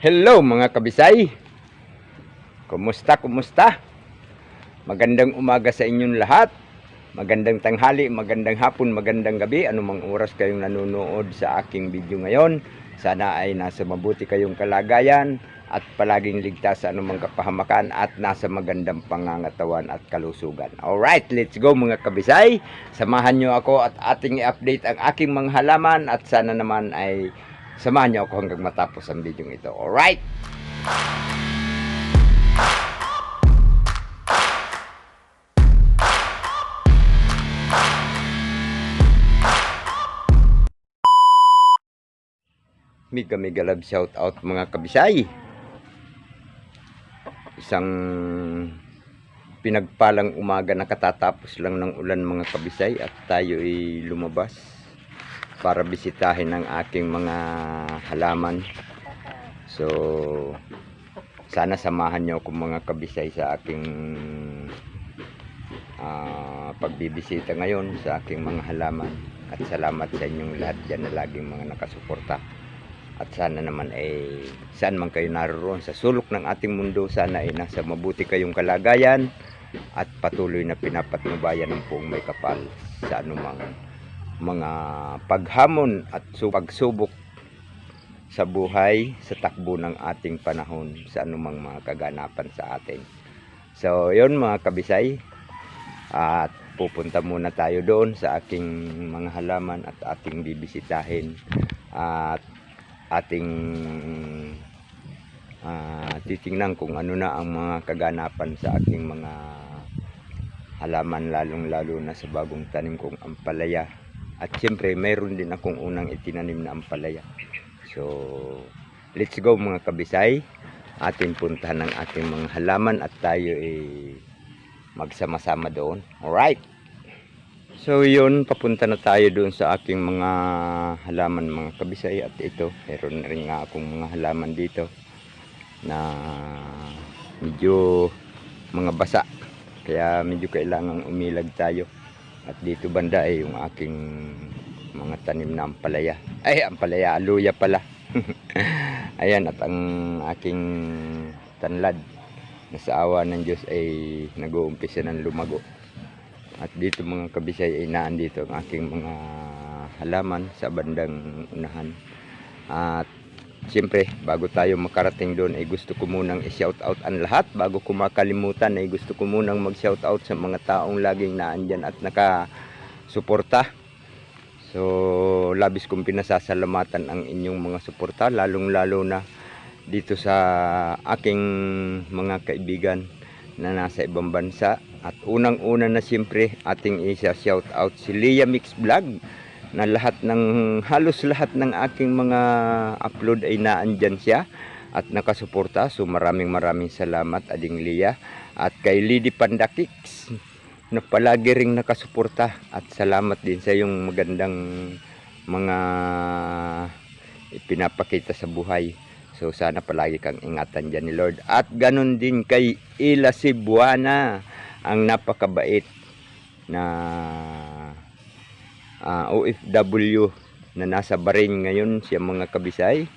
Hello mga kabisay. Kumusta, kumusta? Magandang umaga sa inyong lahat. Magandang tanghali, magandang hapon, magandang gabi. Anumang oras kayong nanonood sa aking video ngayon. Sana ay nasa mabuti kayong kalagayan at palaging ligtas sa anumang kapahamakan at nasa magandang pangangatawan at kalusugan. Alright, let's go mga kabisay. Samahan nyo ako at ating i-update ang aking mga halaman at sana naman ay samahan nyo ako hanggang matapos ang video ito. Alright? Mega mega love shout out mga kabisay. Isang pinagpalang umaga na katatapos lang ng ulan mga kabisay at tayo ay lumabas para bisitahin ang aking mga halaman. So, sana samahan niyo ako mga kabisay sa aking ah, pagbibisita ngayon sa aking mga halaman. At salamat sa inyong lahat dyan na laging mga nakasuporta. At sana naman ay saan man kayo naroon sa sulok ng ating mundo, sana ay nasa mabuti kayong kalagayan at patuloy na pinapatnubayan ng buong may kapal sa anumang mga paghamon at su- pagsubok sa buhay sa takbo ng ating panahon sa anumang mga kaganapan sa atin. So, yun mga kabisay. At pupunta muna tayo doon sa aking mga halaman at ating bibisitahin. At ating ah, titingnan kung ano na ang mga kaganapan sa aking mga halaman lalong lalo na sa bagong tanim kong ampalaya at siyempre mayroon din akong unang itinanim na ampalaya. So let's go mga kabisay. Ating puntahan ang ating mga halaman at tayo ay magsama-sama doon. Alright. So yun, papunta na tayo doon sa aking mga halaman mga kabisay. At ito, meron na rin nga akong mga halaman dito na medyo mga basa. Kaya medyo kailangang umilag tayo at dito banda ay yung aking mga tanim na ampalaya. Ay ampalaya, aluya pala. Ayan at ang aking tanlad na sa awa ng Diyos ay nag-uumpisa ng lumago. At dito mga kabisay ay naan dito ang aking mga halaman sa bandang unahan. At siyempre, bago tayo makarating doon ay gusto ko munang i-shout out ang lahat. Bago ko makalimutan ay gusto ko munang mag-shout out sa mga taong laging naandyan at nakasuporta. So, labis kong pinasasalamatan ang inyong mga suporta, lalong-lalo na dito sa aking mga kaibigan na nasa ibang bansa at unang-una na siyempre ating isa shout out si Leah Mix Vlog na lahat ng halos lahat ng aking mga upload ay naandyan siya at nakasuporta. So maraming maraming salamat ading Leah. At kay Lady Pandakix na palagi ring nakasuporta. At salamat din sa yung magandang mga ipinapakita sa buhay. So sana palagi kang ingatan dyan ni Lord. At ganun din kay Ila Cebuana, ang napakabait na ah, OFW na nasa Bahrain ngayon siya mga kabisay.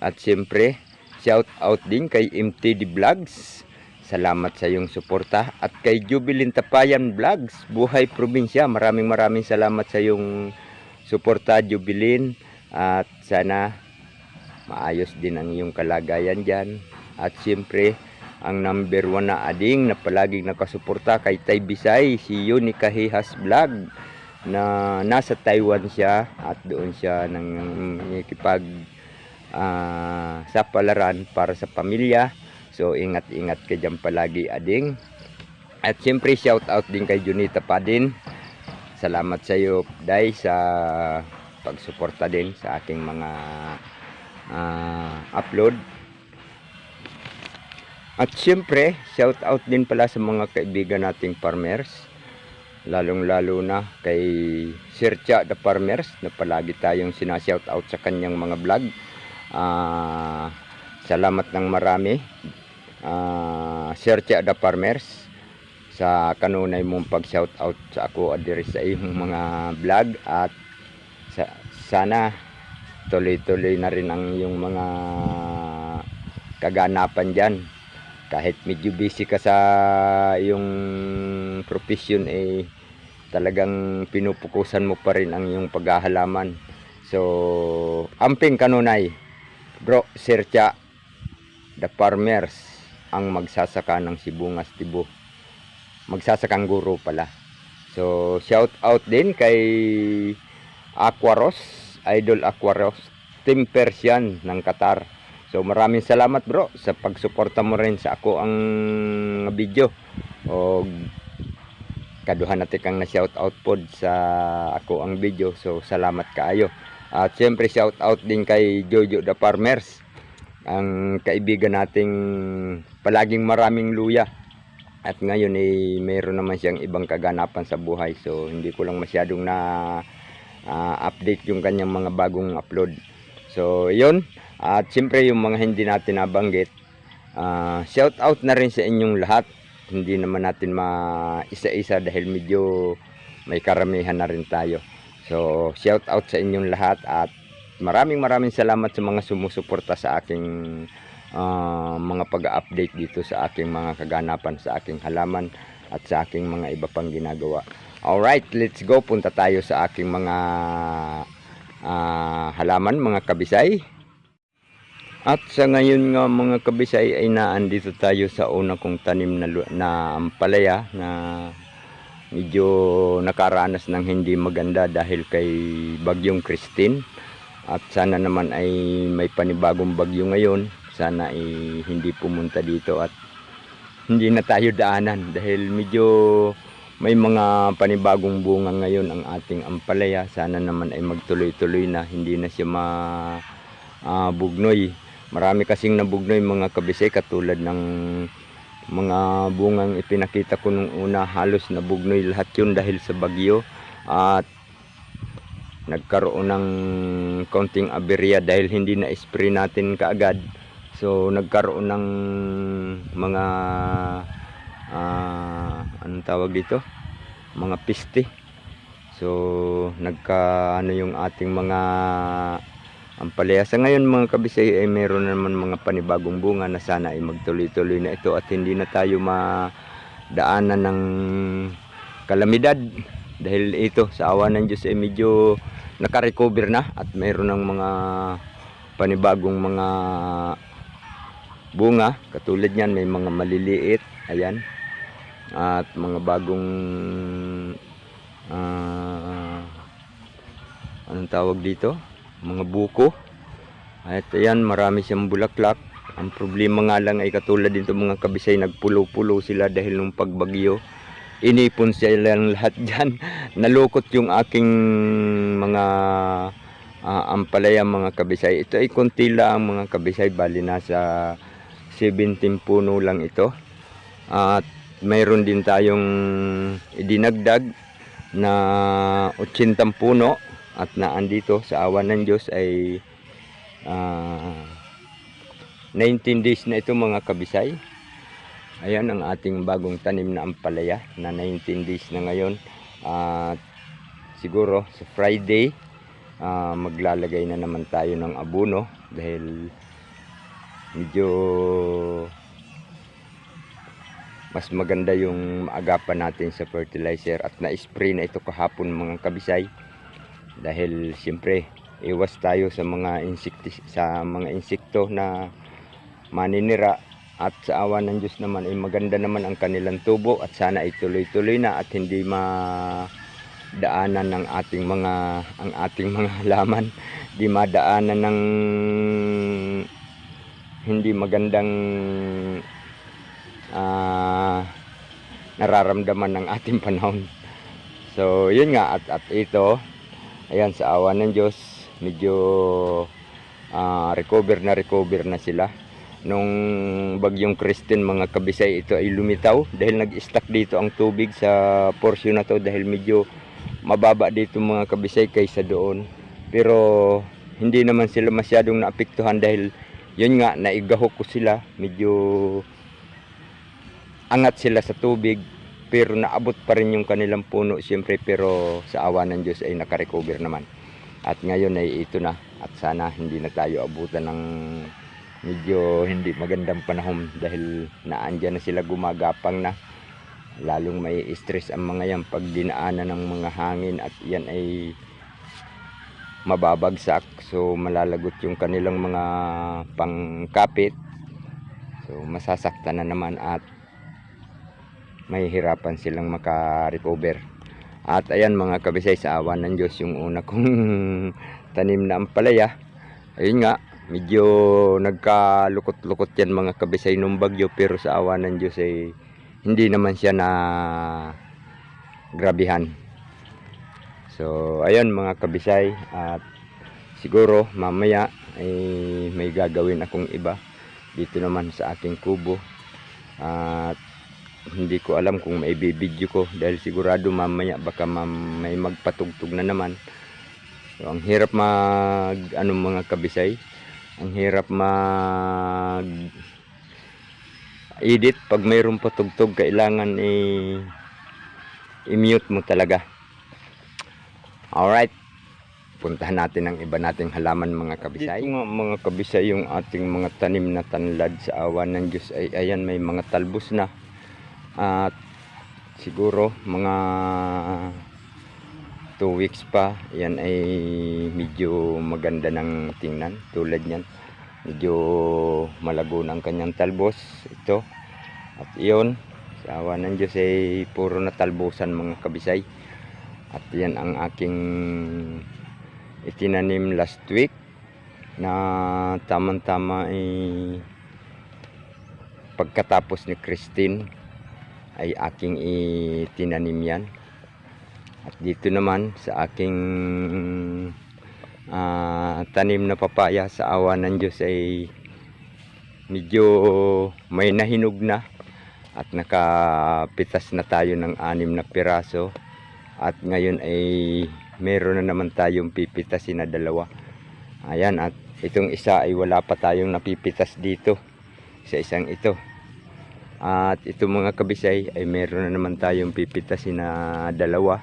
At siyempre, shout out din kay MTD Vlogs. Salamat sa iyong suporta. At kay Jubilin Tapayan Vlogs, Buhay Probinsya. Maraming maraming salamat sa iyong suporta, Jubilin. At sana maayos din ang iyong kalagayan dyan. At siyempre, ang number one na ading na palaging nakasuporta kay Tay Bisay, si Yunika Hihas Vlog na nasa Taiwan siya at doon siya nang nakikipag ah, sa palaran para sa pamilya. So ingat-ingat ka dyan palagi ading. At siyempre shout out din kay Junita pa din. Salamat sa iyo, Day, sa pagsuporta din sa aking mga ah, upload. At siyempre, shout out din pala sa mga kaibigan nating farmers. Lalong lalo na kay Sir Cha the Farmers na palagi tayong sinashout out sa kanyang mga vlog. Ah, salamat ng marami. Ah, Sir Cha the Farmers sa kanunay mong pag-shout out sa ako adiri sa iyong mga vlog at sa, sana tuloy-tuloy na rin ang iyong mga kaganapan dyan. Kahit medyo busy ka sa yung profession eh talagang pinupukusan mo pa rin ang iyong paghahalaman. So, amping kanunay, bro, sircha, the farmers ang magsasaka ng sibungas tibo. Magsasakang guro pala. So, shout out din kay Aquaros, Idol Aquaros, Team Persian ng Qatar. So, maraming salamat bro sa pagsuporta mo rin sa ako ang video. O kaduhan natin kang na shout out pod sa ako ang video. So, salamat kaayo. At syempre shout out din kay Jojo the Farmers. Ang kaibigan nating palaging maraming luya. At ngayon eh mayroon naman siyang ibang kaganapan sa buhay. So hindi ko lang masyadong na ah, update yung kanyang mga bagong upload. So yun. At syempre yung mga hindi natin nabanggit. ah, shout out na rin sa inyong lahat. Hindi naman natin ma isa-isa dahil medyo may karamihan na rin tayo. So, shout out sa inyong lahat at maraming maraming salamat sa mga sumusuporta sa aking ah, mga pag-update dito sa aking mga kaganapan sa aking halaman at sa aking mga iba pang ginagawa. Alright, let's go. Punta tayo sa aking mga ah, halaman, mga kabisay. At sa ngayon nga mga kabisay ay naandito tayo sa una kong tanim na, na ampalaya na medyo nakaranas ng hindi maganda dahil kay Bagyong Christine. At sana naman ay may panibagong bagyo ngayon. Sana ay hindi pumunta dito at hindi na tayo daanan dahil medyo may mga panibagong bunga ngayon ang ating ampalaya. Sana naman ay magtuloy-tuloy na hindi na siya ma ah, bugnoy marami kasing nabugnoy mga kabisay katulad ng mga bungang ipinakita ko nung una. Halos nabugnoy lahat yun dahil sa bagyo. At nagkaroon ng konting aberya dahil hindi na spray natin kaagad. So nagkaroon ng mga ah, anong tawag dito? Mga piste. So nagka ano yung ating mga ampalaya sa ngayon mga kabisay ay meron naman mga panibagong bunga na sana ay magtuloy-tuloy na ito at hindi na tayo madaanan ng kalamidad. Dahil ito sa awa ng Diyos ay medyo nakarecover na at meron ng mga panibagong mga bunga. Katulad niyan may mga maliliit ayan at mga bagong ah, anong tawag dito mga buko. At ayan marami siyang bulaklak. Ang problema nga lang ay katulad dito mga kabisay nagpulo-pulo sila dahil nung pagbagyo. Inipon sila lang lahat dyan. Nalukot yung aking mga ah, ampalaya mga kabisay. Ito ay konti lang mga kabisay. Bali nasa 17 puno lang ito. At mayroon din tayong idinagdag na 80 puno at naandito sa awan ng Diyos ay ah, 19 days na ito mga kabisay. Ayan ang ating bagong tanim na ampalaya na 19 days na ngayon. At siguro sa Friday ah, maglalagay na naman tayo ng abono dahil medyo mas maganda yung maagapan natin sa fertilizer at na-spray na ito kahapon mga kabisay dahil siyempre iwas tayo sa mga insekti sa mga insekto na maninira at sa awa ng Diyos naman ay maganda naman ang kanilang tubo at sana ay tuloy-tuloy na at hindi ma daanan ng ating mga ang ating mga halaman. Di madaanan ng hindi magandang ah, nararamdaman ng ating panahon. So yun nga at, at ito ayan sa awa ng Diyos medyo ah, recover na recover na sila. Nung bagyong Christine mga kabisay ito ay lumitaw dahil nag-stuck dito ang tubig sa portion na to dahil medyo mababa dito mga kabisay kaysa doon. Pero hindi naman sila masyadong naapektuhan dahil yun nga naigahok ko sila. Medyo angat sila sa tubig pero naabot pa rin yung kanilang puno siyempre pero sa awa ng Diyos ay nakarecover naman. At ngayon ay ito na at sana hindi na tayo abutan ng medyo hindi magandang panahon dahil naandyan na sila gumagapang na. Lalong may stress ang mga yan pag dinaanan ng mga hangin at yan ay mababagsak. So malalagot yung kanilang mga pangkapit. So masasaktan na naman at mahihirapan silang makarecover. At ayan mga kabisay sa awan ng Diyos yung una kong tanim na ampalaya ayun nga medyo nagkalukot-lukot yan mga kabisay nung bagyo. Pero sa awa ng Diyos ay hindi naman siya na grabihan. So ayun mga kabisay at siguro mamaya ay may gagawin akong iba dito naman sa aking kubo. At hindi ko alam kung may bibidyo ko dahil sigurado mamaya baka mam- may magpatugtog na naman. So, ang hirap mag ano mga kabisay. Ang hirap mag edit pag mayroong patugtog kailangan i i-mute mo talaga. Alright. Puntahan natin ang iba nating halaman mga kabisay. Dito. Nga, mga kabisay yung ating mga tanim na tanlad sa awan ng Diyos ay ayan may mga talbos na at siguro mga 2 weeks pa yan ay medyo maganda ng tingnan. Tulad yan medyo malago ng kanyang talbos ito. At iyon sa awa ng Diyos ay puro na talbosan mga kabisay. At yan ang aking itinanim last week na tamang tama ay pagkatapos ni Christine ay aking itinanim yan. At dito naman sa aking ah, tanim na papaya sa awa ng Diyos ay medyo may nahinog na at nakapitas na tayo ng anim na piraso. At ngayon ay meron na naman tayong pipitasin na dalawa. Ayan at itong isa ay wala pa tayong napipitas dito sa isang ito at itong mga kabisay ay meron na naman tayong pipitasin na dalawa.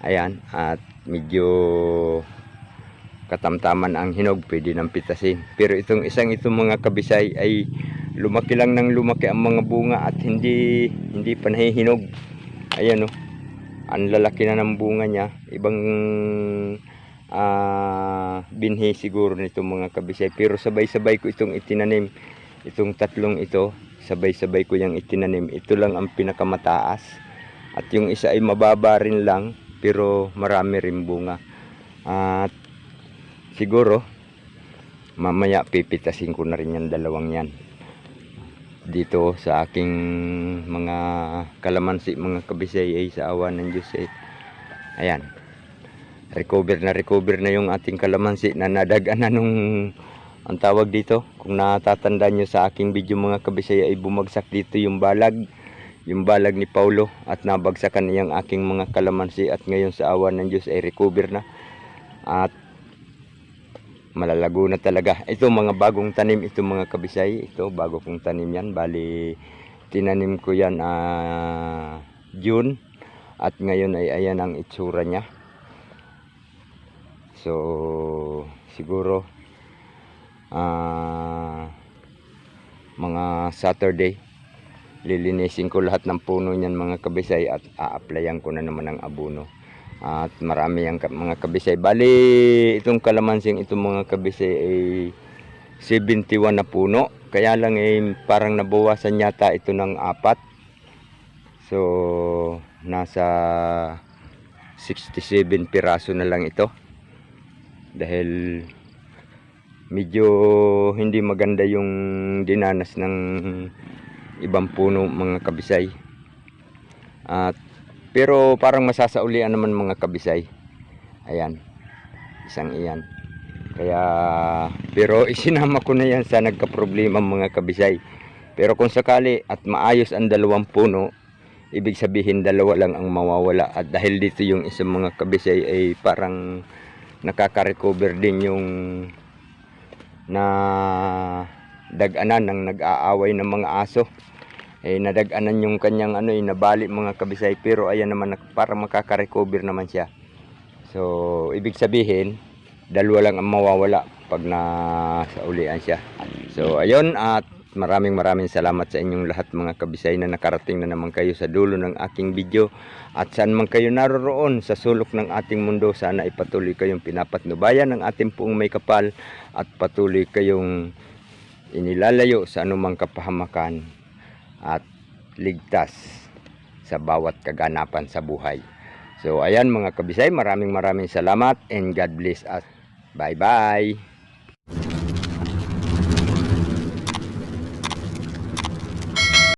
Ayan at medyo katamtaman ang hinog pwede nang pitasin. Pero itong isang itong mga kabisay ay lumaki lang ng lumaki ang mga bunga at hindi hindi pa nahihinog. Ayan o ang lalaki na ng bunga niya. Ibang ah, binhi siguro nitong mga kabisay. Pero sabay-sabay ko itong itinanim itong tatlong ito sabay-sabay ko yung itinanim. Ito lang ang pinakamataas. At yung isa ay mababa rin lang pero marami rin bunga. At siguro mamaya pipitasin ko na rin yung dalawang yan. Dito sa aking mga kalamansi mga kabisay ay sa awa ng Diyos eh. ayan. Recover na recover na yung ating kalamansi na nadagan na nung ang tawag dito kung natatanda nyo sa aking video mga kabisay ay bumagsak dito yung balag. Yung balag ni Paulo at nabagsakan niyang aking mga kalamansi at ngayon sa awa ng Diyos ay recover na. At malalago na talaga. Ito mga bagong tanim ito mga kabisay ito bago kong tanim yan. Bali tinanim ko yan ah, June. At ngayon ay ayan ang itsura niya. So siguro ah, mga Saturday lilinisin ko lahat ng puno niyan mga kabisay at a-applyan ko na naman ang abono at marami ang mga kabisay. Bali itong kalamansing itong mga kabisay ay 71 na puno. Kaya lang eh parang nabawasan yata ito ng apat. So nasa 67 piraso na lang ito. Dahil medyo hindi maganda yung dinanas ng ibang puno mga kabisay. At pero parang masasaulian naman mga kabisay. Ayan isang iyan. Kaya pero isinama ko na yan sa nagka-problema mga kabisay. Pero kung sakali at maayos ang dalawang puno ibig sabihin dalawa lang ang mawawala. At dahil dito yung isang mga kabisay ay parang nakaka-recover din yung na daganan ng nag-aaway ng mga aso. Eh nadaganan yung kanyang ano eh nabali mga kabisay. Pero ayan naman para makaka-recover naman siya. So ibig sabihin dalawa lang ang mawawala pag na sa ulian siya. So ayun at maraming maraming salamat sa inyong lahat mga kabisay na nakarating na naman kayo sa dulo ng aking video at saan man kayo naroroon sa sulok ng ating mundo sana ipatuloy kayong pinapatnubayan ng ating puong may kapal at patuloy kayong inilalayo sa anumang kapahamakan at ligtas sa bawat kaganapan sa buhay. So ayan mga kabisay, maraming maraming salamat and God bless us. Bye bye!